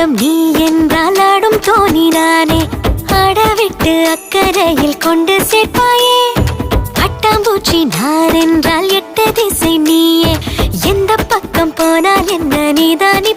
ஆட்டம் நீ என்றால் ஆடும் தோணி நானே ஆடவிட்டு அக்கறையில் கொண்டு சேர்ப்பாயே. அட்டாம்பூச்சி நான் என்றால் எட்ட திசை நீயே. எந்த பக்கம் போனால் என்ன நீதான்